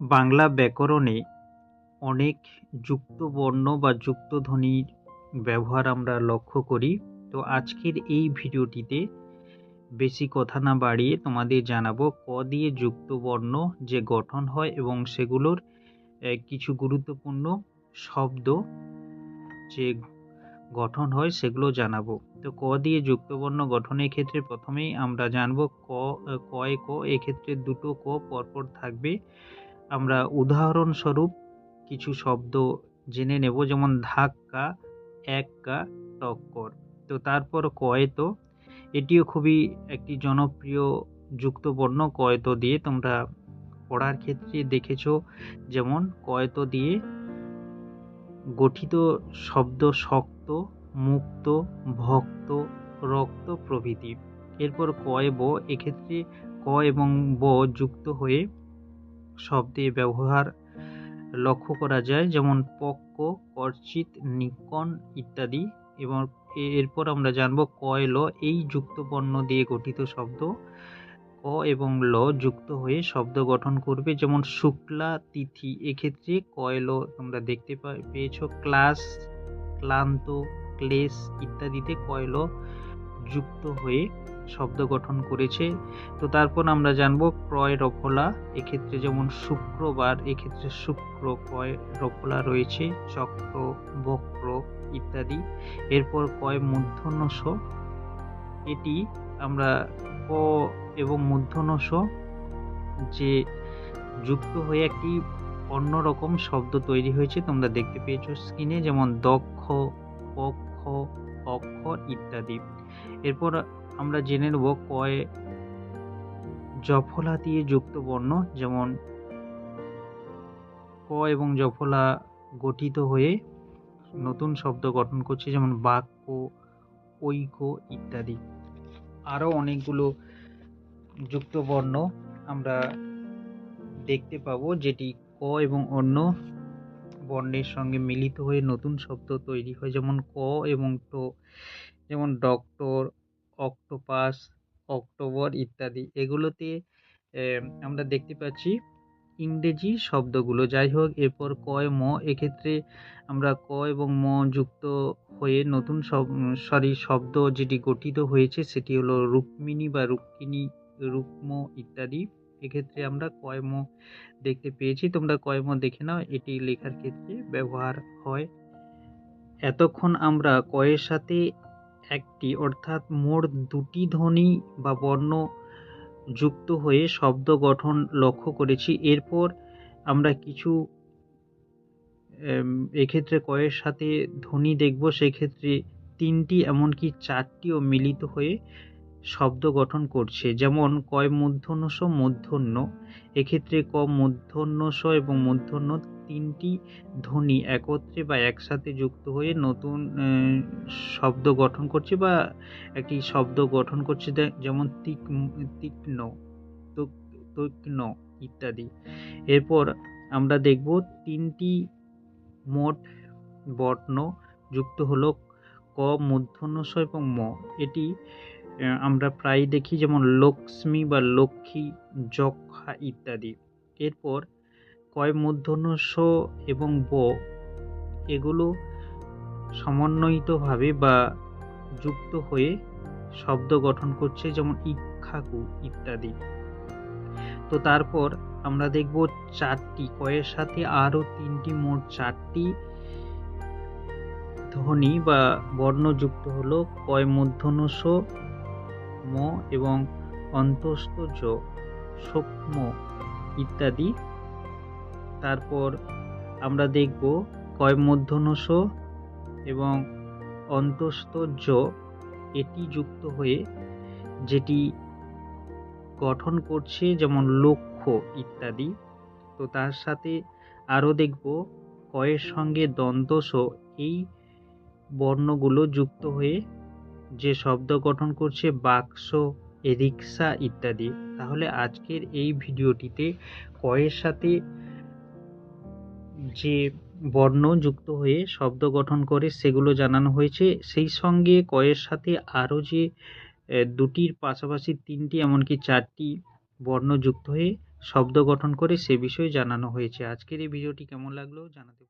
বাংলা ব্যাকরণে অনেক যুক্ত বর্ণ বা যুক্ত ধ্বনির ব্যবহার আমরা লক্ষ্য করি। তো আজকের এই ভিডিওটিতে বেশি কথা না বাড়িয়ে তোমাদের জানাব ক দিয়ে যুক্ত বর্ণ যে গঠন হয় এবং সেগুলোর কিছু গুরুত্বপূর্ণ শব্দ যে গঠন হয় সেগুলো জানাব। তো ক দিয়ে যুক্ত বর্ণ গঠনের ক্ষেত্রে প্রথমেই আমরা জানব ক কয় ক, এক্ষেত্রে দুটো ক পরপর থাকবে। আমরা উদাহরণস্বরূপ কিছু শব্দ জেনে নেব, যেমন ধাক্কা, এক্কা, টক্কর। তো তারপর কয়তো, এটিও খুবই একটি জনপ্রিয় যুক্ত বর্ণ কয়তো দিয়ে তোমরা পড়ার ক্ষেত্রে দেখেছ, যেমন কয়তো দিয়ে গঠিত শব্দ শক্ত, মুক্ত, ভক্ত, রক্ত প্রভৃতি। এরপর কয় ব এক্ষেত্রে ক এবং ব যুক্ত হয়ে শব্দে ব্যবহার লক্ষ্য করা যায়, যেমন পক্ক, কর্চিত, নিকন ইত্যাদি। এবং এরপর আমরা জানব কয় ল, এই যুক্ত বর্ণ দিয়ে গঠিত শব্দ। ক এবং ল যুক্ত হয়ে শব্দ গঠন করবে, যেমন শুক্লা, তিথি। এক্ষেত্রে কয় ল তোমরা দেখতে পেয়েছ, ক্লাস, ক্লান্ত, ক্লেশ ইত্যাদিতে কয় ল যুক্ত হয়ে শব্দ গঠন করেছে। তো তারপর আমরা জানব ক্রয় রফলা, এক্ষেত্রে যেমন শুক্রবার, এক্ষেত্রে শুক্র ক্রয় রফলা রয়েছে, চক্র, বক্র ইত্যাদি। এরপর কয় মূর্ধন্য স এটি আমরা ক এবং মূর্ধন্য স যে যুক্ত হয়ে একটি অন্যরকম শব্দ তৈরি হয়েছে, তোমরা দেখতে পেয়েছ স্ক্রিনে, যেমন দক্ষ, পক্ষ অক্ষর ইত্যাদি। এরপর আমরা জেনে নেব কয় জফলা দিয়ে যুক্ত বর্ণ, যেমন ক এবং জফলা গঠিত হয়ে নতুন শব্দ গঠন করছে, যেমন বাক্য, ঐক্য ইত্যাদি। আরও অনেকগুলো যুক্ত বর্ণ আমরা দেখতে পাবো, যেটি ক এবং অন্য বর্ণের সঙ্গে মিলিত হয়ে নতুন শব্দ তৈরি হয়, যেমন ক এবং ট, যেমন ডক্টর অক্টোপাস, অক্টোবর ইত্যাদি। এগুলোতে আমরা দেখতে পাচ্ছি ইংরেজি শব্দগুলো। যাই হোক এরপর কয় ম, এক্ষেত্রে আমরা ক এবং ম যুক্ত হয়ে নতুন সরি, শব্দ যেটি গঠিত হয়েছে সেটি হলো রুক্মিণী বা রুক্মিণী, রুক্ম ইত্যাদি। এক্ষেত্রে আমরা কয় ম দেখতে পেয়েছি। তোমরা কয় ম দেখে নাও, এটি লেখার ক্ষেত্রে ব্যবহার হয়। এতক্ষণ আমরা কয়ের সাথে একটি, অর্থাৎ মোট দুটি ধ্বনি বা বর্ণ যুক্ত হয়ে শব্দ গঠন লক্ষ্য করেছি। এরপর আমরা কিছু এক্ষেত্রে কয়ের সাথে ধ্বনি দেখব। সেক্ষেত্রে তিনটি, এমনকি চারটিও মিলিত হয়ে শব্দ গঠন করছে। যেমন, কয় মূর্ধন্য স মূর্ধন্য এক্ষেত্রে ক মূর্ধন্য স এবং মূর্ধন্য তিনটি ধ্বনি একত্রে বা একসাথে যুক্ত হয়ে নতুন শব্দ গঠন করছে বা একটি শব্দ গঠন করছে। যেমন তিক তীক্ষ্ণ তুক- তীক্ষ্ণ ইত্যাদি। এরপর আমরা দেখব তিনটি মোট বর্ণ যুক্ত হলো ক মূর্ধন্য এবং ম। এটি আমরা প্রায় দেখি যেমন লক্ষ্মী বা লক্ষ্মী, যক্ষা ইত্যাদি। এরপর কয় মূর্ধন্য স এবং ব, এগুলো সমন্বয়িতভাবে বা যুক্ত হয়ে শব্দ গঠন করছে যেমন ইক্ষাকু ইত্যাদি। তো তারপর আমরা দেখব চারটি, কয়ের সাথে আরও তিনটি, মোট চারটি ধ্বনি বা বর্ণ যুক্ত হলো কয় মূর্ধন্য স ম এবং অন্তস্থ জ সূক্ষ্ম ইত্যাদি। তারপর আমরা দেখব কয় মূর্ধন্য স এবং অন্তস্থ জ এটি যুক্ত হয়ে যেটি গঠন করছে যেমন লক্ষ্য ইত্যাদি। তো তার সাথে আরও দেখব কয়ের সঙ্গে দন্তস এই বর্ণগুলো যুক্ত হয়ে যে শব্দ গঠন করছে বাক্স রিক্সা ইত্যাদি। তাহলে আজকের এই ভিডিওটিতে কয়ের সাথে যে বর্ণ যুক্ত হয়ে শব্দ গঠন করে সেগুলো জানানো হয়েছে, সেই সঙ্গে কয়ের সাথে আরও যে দুটির পাশাপাশি তিনটি এমনকি চারটি বর্ণ যুক্ত হয়ে শব্দ গঠন করে সে বিষয়ে জানানো হয়েছে। আজকের এই ভিডিওটি কেমন লাগল জানাতে